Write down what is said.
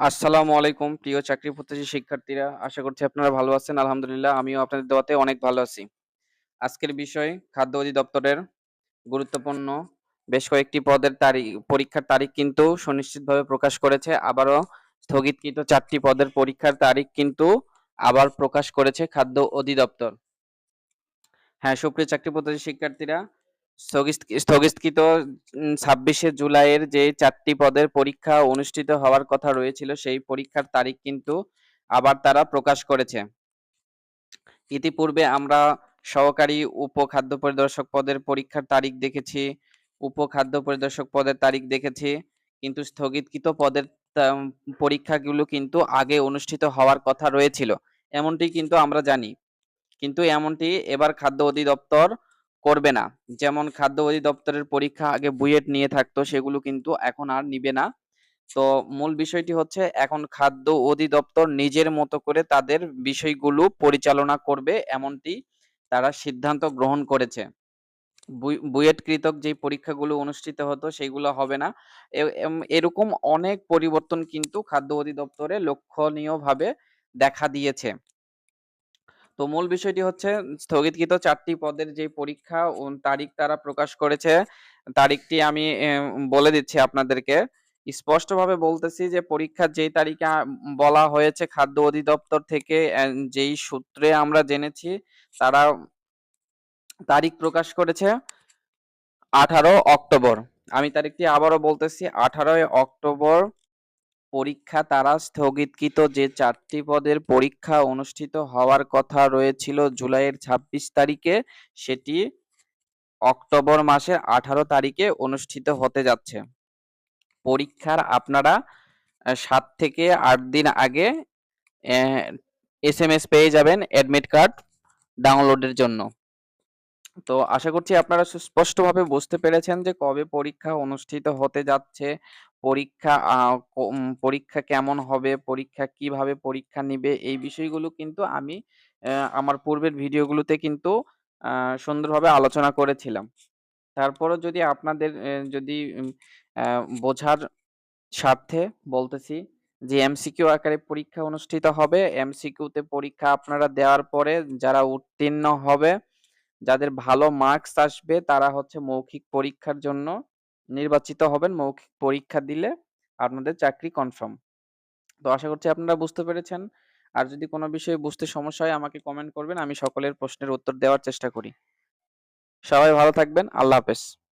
আসসালামু আলাইকুম প্রিয় চাকরি প্রত্যাশী শিক্ষার্থীরা। আশা করছি আপনারা ভালো আছেন। আলহামদুলিল্লাহ আমিও আপনাদের দেওয়াতে অনেক ভালো আছি। আজকের বিষয় খাদ্য অধিদপ্তরের গুরুত্বপূর্ণ বেশ কয়েকটি পদের তারিখ পরীক্ষার তারিখ কিন্তু সুনিশ্চিতভাবে প্রকাশ করেছে। আবারও স্থগিতকৃত ৪ টি পদের পরীক্ষার তারিখ কিন্তু আবার প্রকাশ করেছে খাদ্য অধিদপ্তর। হ্যাঁ, সুপ্রিয় চাকরি প্রত্যাশী শিক্ষার্থীরা স্থগিত স্থগিতকৃত ছাব্বিশে জুলাইয়ের যে চারটি পদের পরীক্ষা অনুষ্ঠিত হওয়ার কথা রয়েছিল সেই পরীক্ষার তারিখ কিন্তু আবার তারা প্রকাশ করেছে। ইতিপূর্বে আমরা সহকারী উপখাদ্য পরিদর্শক পদের পরীক্ষার তারিখ দেখেছি, উপখাদ্য পরিদর্শক পদের তারিখ দেখেছি। কিন্তু স্থগিতকৃত পদের পরীক্ষাগুলো কিন্তু আগে অনুষ্ঠিত হওয়ার কথা রয়েছিল। এমনটি কিন্তু আমরা জানি। কিন্তু এমনটি এবার খাদ্য অধিদপ্তর করবে না। যেমন খাদ্য অধিদপ্তরের পরীক্ষা আগে বুয়েট নিয়ে থাকতো, সেগুলো কিন্তু এখন আর নিবে না। তো মূল বিষয়টি হচ্ছে, এখন খাদ্য অধিদপ্তর নিজের মতো করে তাদের বিষয়গুলো পরিচালনা করবে, এমনটি তারা সিদ্ধান্ত গ্রহণ করেছে। বুয়েট কৃতক যেই পরীক্ষাগুলো অনুষ্ঠিত হতো, সেগুলো হবে না। এরকম অনেক পরিবর্তন কিন্তু খাদ্য অধিদপ্তরে লক্ষণীয়ভাবে দেখা দিয়েছে। তো মূল বিষয়টি হচ্ছে স্থগিতকৃত চারটি পদের যে পরীক্ষা তারিখ তারা প্রকাশ করেছে। তারিখটি আমি বলে দিচ্ছি আপনাদেরকে। স্পষ্টভাবে বলতেছি যে পরীক্ষার যেই তারিখে বলা হয়েছে খাদ্য অধিদপ্তর থেকে যেই সূত্রে আমরা জেনেছি, তারা তারিখ প্রকাশ করেছে ১৮ অক্টোবর। আমি তারিখটি আবারও বলতেছি ১৮ অক্টোবর পরীক্ষা তারা স্থগিতকৃত যে ৪ টি পদের পরীক্ষা অনুষ্ঠিত হওয়ার কথা রয়েছিল জুলাইয়ের ২৬ তারিখে, সেটি অক্টোবর মাসের ১৮ তারিখে অনুষ্ঠিত হতে যাচ্ছে। পরীক্ষার আপনারা সাত থেকে আট দিন আগে অ্যা এসএমএস পেয়ে যাবেন অ্যাডমিট কার্ড ডাউনলোডের জন্য। তো আশা করছি আপনারা সুস্পষ্টভাবে বুঝতে পেরেছেন যে কবে পরীক্ষা অনুষ্ঠিত হতে যাচ্ছে, পরীক্ষা পরীক্ষা কেমন হবে, পরীক্ষা কীভাবে পরীক্ষা নিবে এই বিষয়গুলো কিন্তু আমি আমার পূর্বের ভিডিওগুলোতে কিন্তু সুন্দরভাবে আলোচনা করেছিলাম। তারপরেও যদি আপনাদের যদি বোঝার স্বার্থে বলতেছি যে এমসিকিউ আকারে পরীক্ষা অনুষ্ঠিত হবে। এমসিকিউতে পরীক্ষা আপনারা দেওয়ার পরে যারা উত্তীর্ণ হবে, যাদের ভালো মার্কস আসবে, তারা হচ্ছে মৌখিক পরীক্ষার জন্য নির্বাচিত হবেন। মৌখিক পরীক্ষা দিলে আপনাদের চাকরি কনফার্ম। তো আশা করছি আপনারা বুঝতে পেরেছেন। আর যদি কোনো বিষয়ে বুঝতে সমস্যা হয়, আমাকে কমেন্ট করবেন। আমি সকলের প্রশ্নের উত্তর দেওয়ার চেষ্টা করি। সবাই ভালো থাকবেন। আল্লাহ হাফেজ।